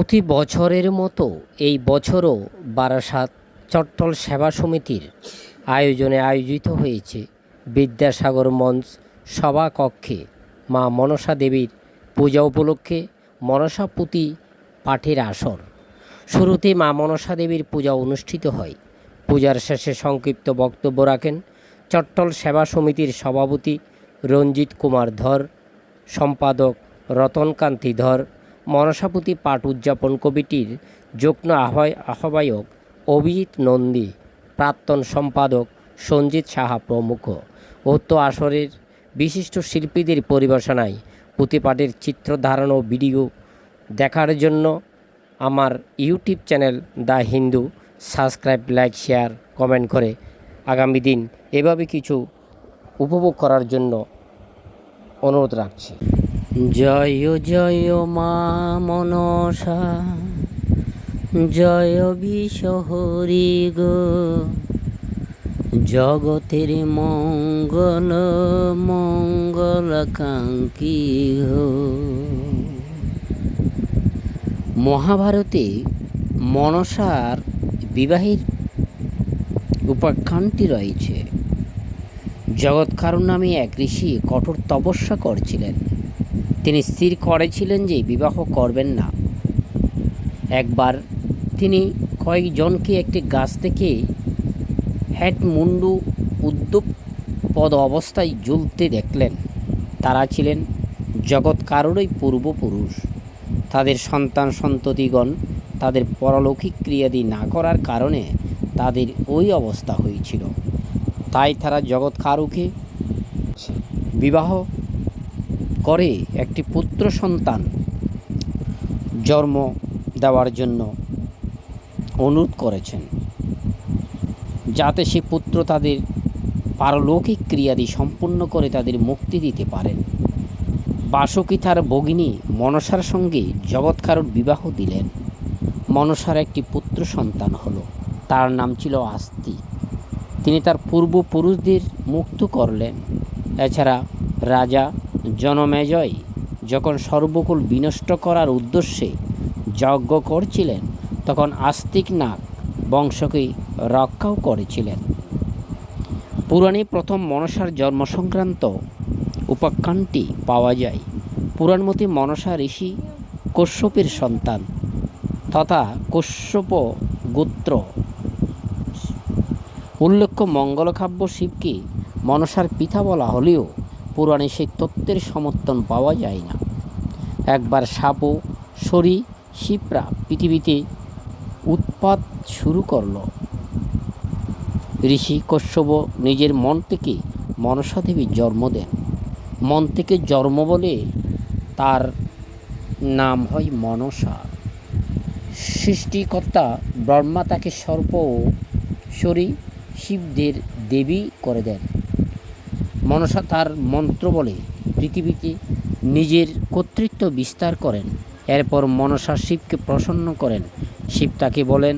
প্রতি বছরের মতো এই বছরও বারাসাত চট্টল সেবা সমিতির আয়োজনে আয়োজিত হয়েছে বিদ্যাসাগর মঞ্চ সভাকক্ষে মা মনসা দেবীর পূজা উপলক্ষে মনসা পুঁতি পাঠের আসর। শুরুতে মা মনসা দেবীর পূজা অনুষ্ঠিত হয়। পূজার শেষে সংক্ষিপ্ত বক্তব্য রাখেন চট্টল সেবা সমিতির সভাপতি রঞ্জিত কুমার ধর, সম্পাদক রতনকান্তি ধর মনসাপতি পাঠ উদযাপন কমিটির যুগ্ম আহ্বায় আহ্বায়ক অভিজিৎ নন্দী, প্রাক্তন সম্পাদক সঞ্জিত সাহা প্রমুখ। উক্ত আসরের বিশিষ্ট শিল্পীদের পরিবেশনায় পুঁতিপাঠের চিত্র ধারণ ও ভিডিও দেখার জন্য আমার YouTube channel the Hindu, subscribe, like, share, comment করে আগামী দিন এভাবে কিছু উপভোগ করার জন্য অনুরোধ রাখছি। জয় জয় মা মনসা, জয় বিশহরি গো। জগতের মঙ্গল, মঙ্গলাকাঙ্ক্ষী হো। মহাভারতে মনসার বিবাহের উপাখ্যানটি রয়েছে। জগৎকারণ নামে এক ঋষি কঠোর তপস্যা করছিলেন। তিনি স্থির করেছিলেন যে বিবাহ করবেন না। একবার তিনি কয়েকজনকে একটি গাছ থেকে হ্যাট মুন্ডু উদ্যোগ পদ অবস্থায় জ্বলতে দেখলেন। তারা ছিলেন জগৎ কারোরই পূর্বপুরুষ। তাদের সন্তান সন্ততিগণ তাদের পরলৌকিক ক্রিয়াদি না করার কারণে তাদের ওই অবস্থা হয়েছিল। তাই তারা জগৎ কারুকে বিবাহ করে একটি পুত্র সন্তান জন্ম দেওয়ার জন্য অনুরোধ করেছেন, যাতে সে পুত্র তাদের পারলৌকিক ক্রিয়াদি সম্পূর্ণ করে তাদের মুক্তি দিতে পারেন। বাসকি তার ভগিনী মনসার সঙ্গে জগৎকারুর বিবাহ দিলেন। মনসার একটি পুত্র সন্তান হলো, তার নাম ছিল আস্তি। তিনি তার পূর্বপুরুষদের মুক্ত করলেন। এছাড়া রাজা জনমেজয় যখন সর্বকুল বিনষ্ট করার উদ্দেশ্যে যজ্ঞ করছিলেন, তখন আস্তিক নাগ বংশকে রক্ষাও করেছিলেন। পুরাণে প্রথম মনসার জন্ম সংক্রান্ত উপাখ্যানটি পাওয়া যায়। পুরাণমতে মনসা ঋষি কশ্যপের সন্তান তথা কশ্যপ গোত্র। উল্লেখ্য মঙ্গলকাব্য শিবকে মনসার পিতা বলা হলেও পুরাণে সেই তত্ত্বের সমর্থন পাওয়া যায় না। একবার সাপও সরি শিবরা পৃথিবীতে উৎপাত শুরু করল। ঋষি কশ্যপ নিজের মন থেকে মনসা দেবীর জন্ম দেন। মন থেকে জন্ম বলে তার নাম হয় মনসা। সৃষ্টিকর্তা ব্রহ্মা তাকে সর্প সরি শিবদের দেবী করে দেন। মনসা তার মন্ত্র বলে পৃথিবীতে নিজের কর্তৃত্ব বিস্তার করেন। এরপর মনসা শিবকে প্রসন্ন করেন। শিব তাকে বলেন,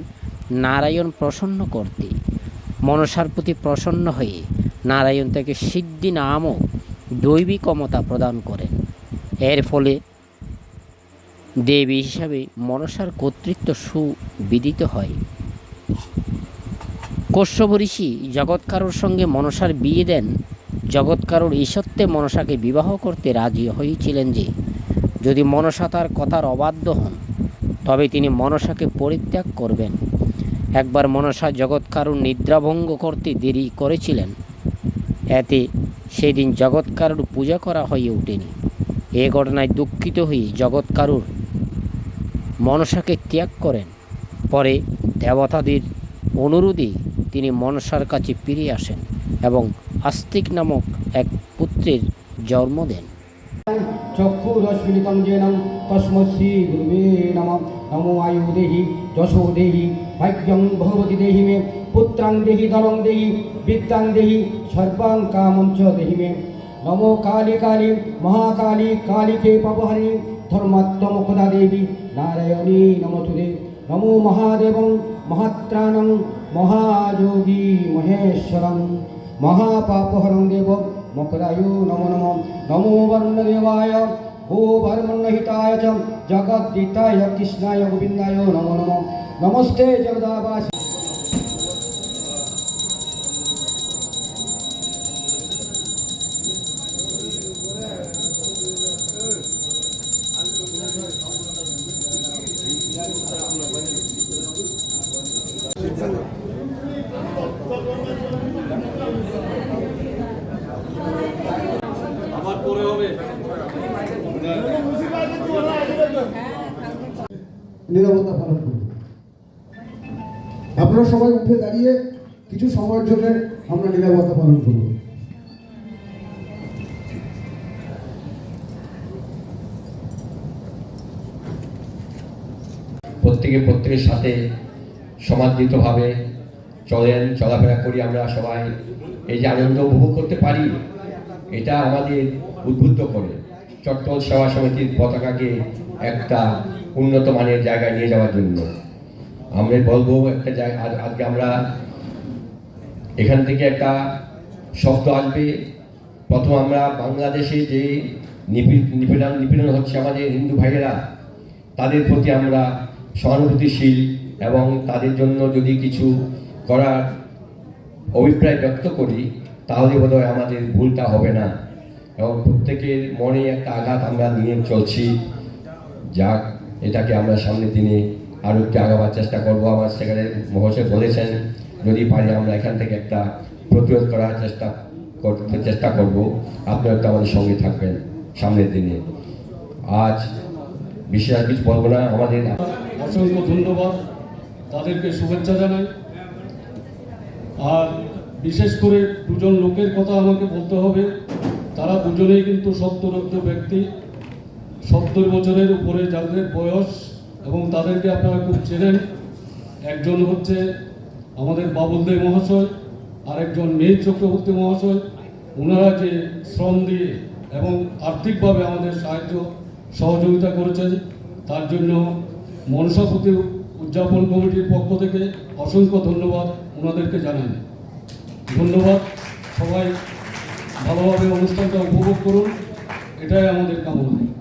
নারায়ণ প্রসন্ন করতে। মনসার প্রতি প্রসন্ন হয়ে নারায়ণ তাকে সিদ্ধি নামক দৈবী ক্ষমতা প্রদান করেন। এর ফলে দেবী হিসাবে মনসার কর্তৃত্ব সুবিদিত হয়। কশ্যপ ঋষি জগৎকারুর সঙ্গে মনসার বিয়ে দেন জগৎকারুর সত্ত্বে মনসাকে বিবাহ করতে রাজি হয়েছিলেন যে, যদি মনসা তার কথার অবাধ্য হন, তবে তিনি মনসাকে পরিত্যাগ করবেন। একবার মনসা জগৎকারুর নিদ্রাভঙ্গ করতে দেরি করেছিলেন। এতে সেদিন জগৎকারুর পূজা করা হয়ে ওঠেনি। এ ঘটনায় দুঃখিত হয়ে জগৎকারুর মনসাকে ত্যাগ করেন। পরে দেবতাদের অনুরোধে তিনি মনসার কাছে ফিরে আসেন এবং আস্তিক নামক এক পুত্রের জন্ম দেন। চক্ষুরশ্মিলিতং যেন তস্মশ্রী গুরুবে নম। আয়ু দেহি যশো দেহি ভাগ্যং ভগবতী দেহি মে। পুত্রাং দেহি ধনং দেহি বিদ্যাং দেহি সর্বাং কামং চ দেহি মে। নমো কালী কালী মহাকালী ধর্মাত্মমুখদা দেবী নারায়ণী নমস্তুতে। নমো মহাদেবং মহাযোগী মহেশ্বরং মহাপাপহরং দেব মকরায়ু নমো নম। নমো বর্ণদেবায় ভূবর্মণহিতায় চ জগদ্দিতায় কৃষ্ণায়, গোবিন্দায় নমো নম। নমস্তে জগদাবাস। নিরাপত্তা পালন করব। প্রত্যেকে প্রত্যেকের সাথে সমাদৃতভাবে চলেন, চলাফেরা করি আমরা সবাই। এই যে আনন্দ উপভোগ করতে পারি, এটা আমাদের উদ্বুদ্ধ করে। চট্টল সেবা সমিতির পতাকাকে একটা উন্নত মানের জায়গায় নিয়ে যাওয়ার জন্য। আমরা বলব একটা জায়গা আজ- আজকে আমরা এখান থেকে একটা শব্দ আসবে। প্রথম আমরা বাংলাদেশে যে নিপী- নিপীড়ন নিপীড়ন হচ্ছে আমাদের হিন্দু ভাইয়েরা, তাদের প্রতি আমরা সহানুভূতিশীল এবং তাদের জন্য যদি কিছু করার অভিপ্রায় ব্যক্ত করি, তাহলে বোধহয় আমাদের ভুলটা হবে না। এবং প্রত্যেকের মনে একটা আঘাত আমরা নিয়ে চলছি। যাক, এটাকে আমরা সামনের দিনে আরও একটু আগাবার চেষ্টা করব। আমার সেখানে মহাশয় বলেছেন যদি পারি, আমরা এখান থেকে একটা প্রতিরোধ করার চেষ্টা করতে চেষ্টা করব। আপনারা একটু আমাদের সঙ্গে থাকবেন সামনের দিনে। আজ বিশেষ আর কিছু বলব না, আমাদের অসংখ্য ধন্যবাদ তাদেরকে শুভেচ্ছা জানাই। আর বিশেষ করে দুজন লোকের কথা আমাকে বলতে হবে। তারা দুজনেই কিন্তু সত্তরোদ্ধ ব্যক্তি। সত্তর বছরের উপরে যাদের বয়স এবং তাদেরকে আপনারা খুব চেনেন। একজন হচ্ছে আমাদের বাবুল দে মহাশয়, আরেকজন মেঘ চক্রবর্তী মহাশয়, ওনারা যে শ্রম দিয়ে এবং আর্থিকভাবে আমাদের সাহায্য সহযোগিতা করেছেন, তার জন্য মনসাপতি উদযাপন কমিটির পক্ষ থেকে অসংখ্য ধন্যবাদ ওনাদেরকে জানাই। ধন্যবাদ, সবাই ভালোভাবে অনুষ্ঠানটা উপভোগ করুন, এটাই আমাদের কামনা।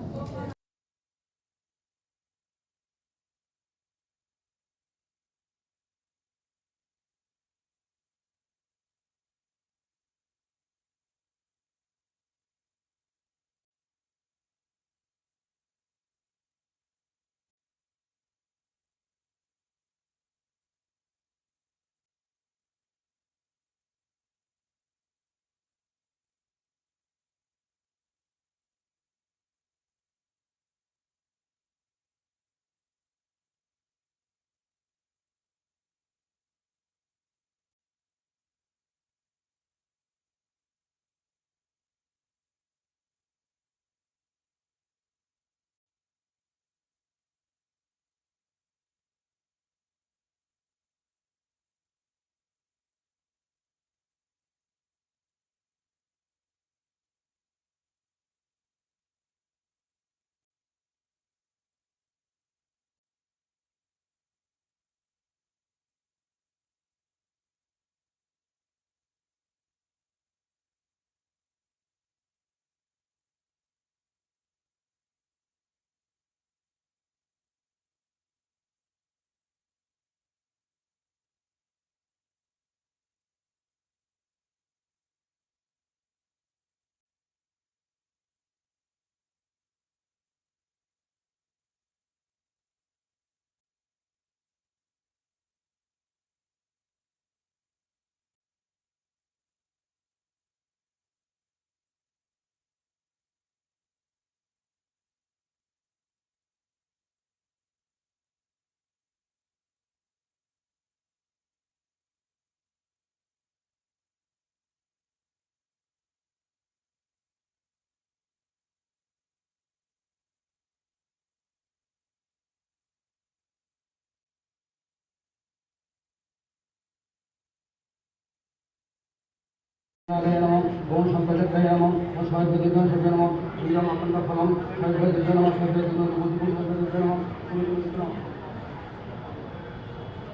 ওম শঙ্করচক্রায় নমঃ ওম সর্বদিগং সর্বে নমঃ সূর্যম অখণ্ড ফলম সর্বদিগ নমঃ সর্বদিগ নমঃ সর্বদিগ নমঃ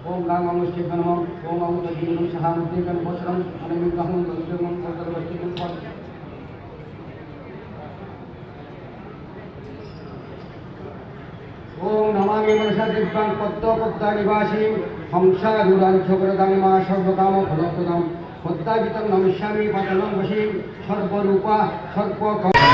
ওম গাং অঙ্গষ্ঠেভ্য নমঃ ওম অঙ্গ তদ্দিন সহানুদ্দিকং বসরম অনমিগ্রহং দন্তমং সর্ববস্তিকং পদ ওম নমামি মনসা দিব্যাং পদ্ম পদ্মা নিবাসী হংসারুরান ছগরদাং মা সর্বকাম ফলপ্রদম পদ্মাবিতং নমিষ্যামি পাতলং বসী সর্বরূপা সর্ব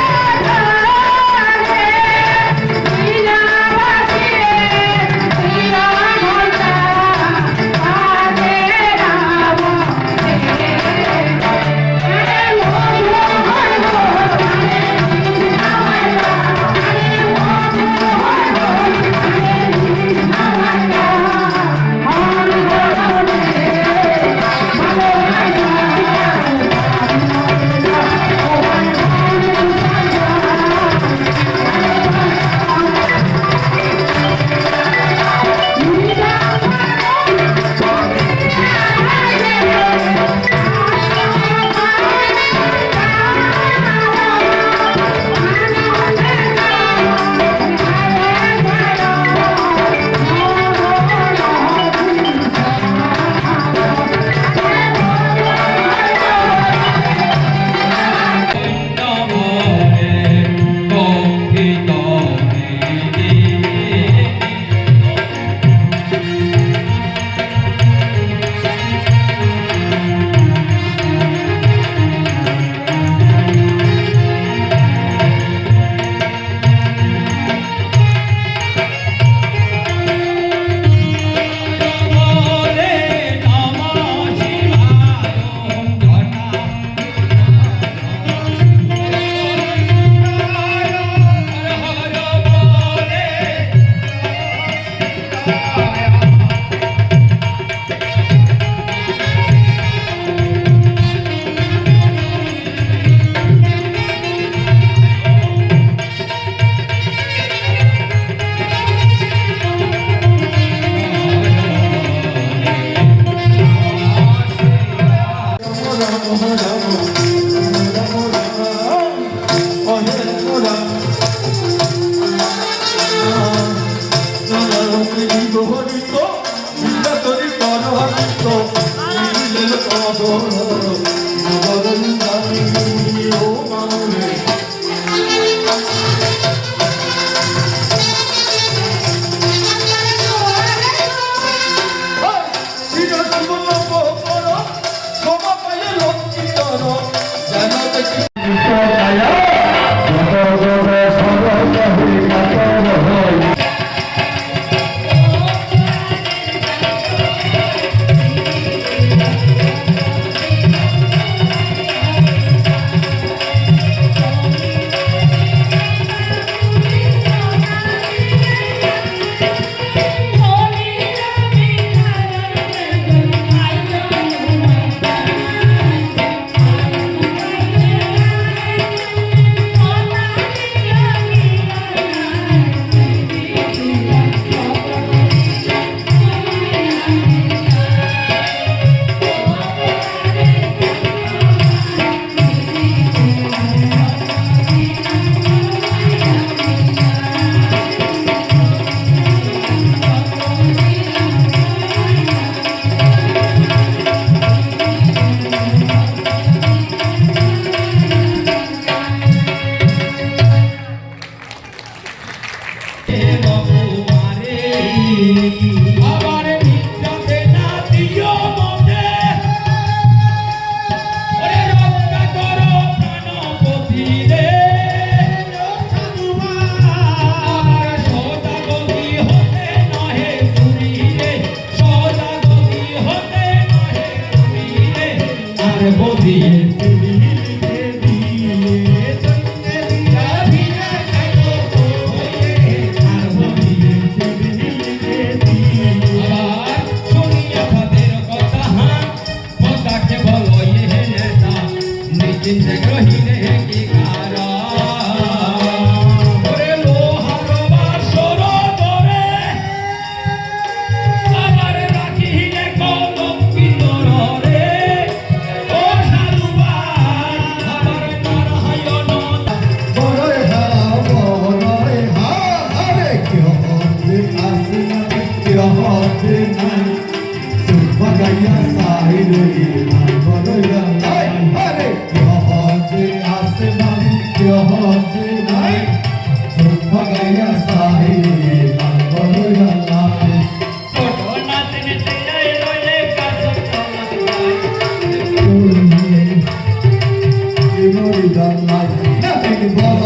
আর বদিয়ে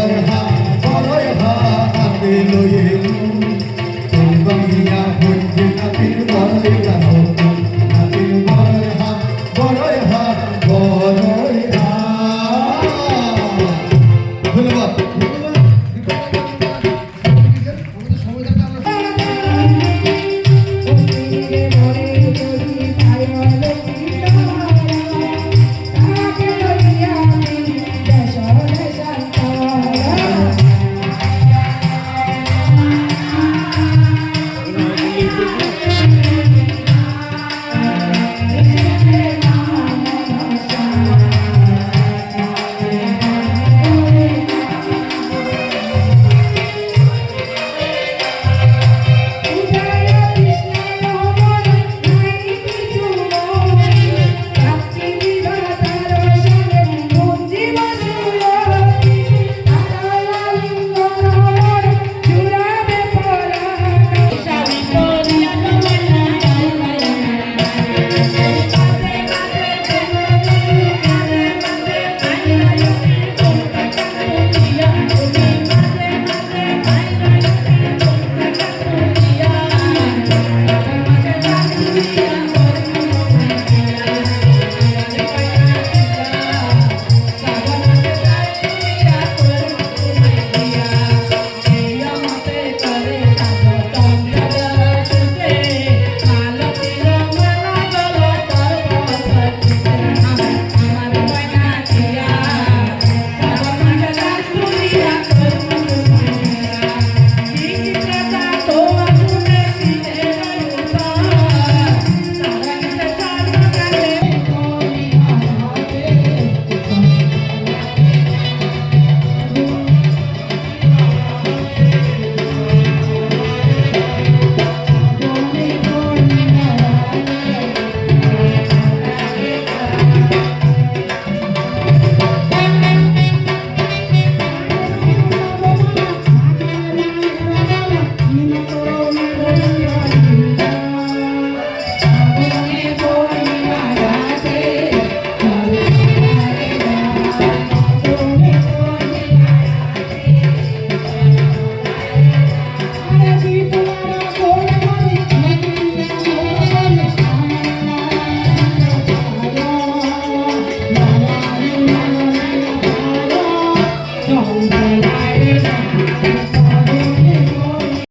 Everybody has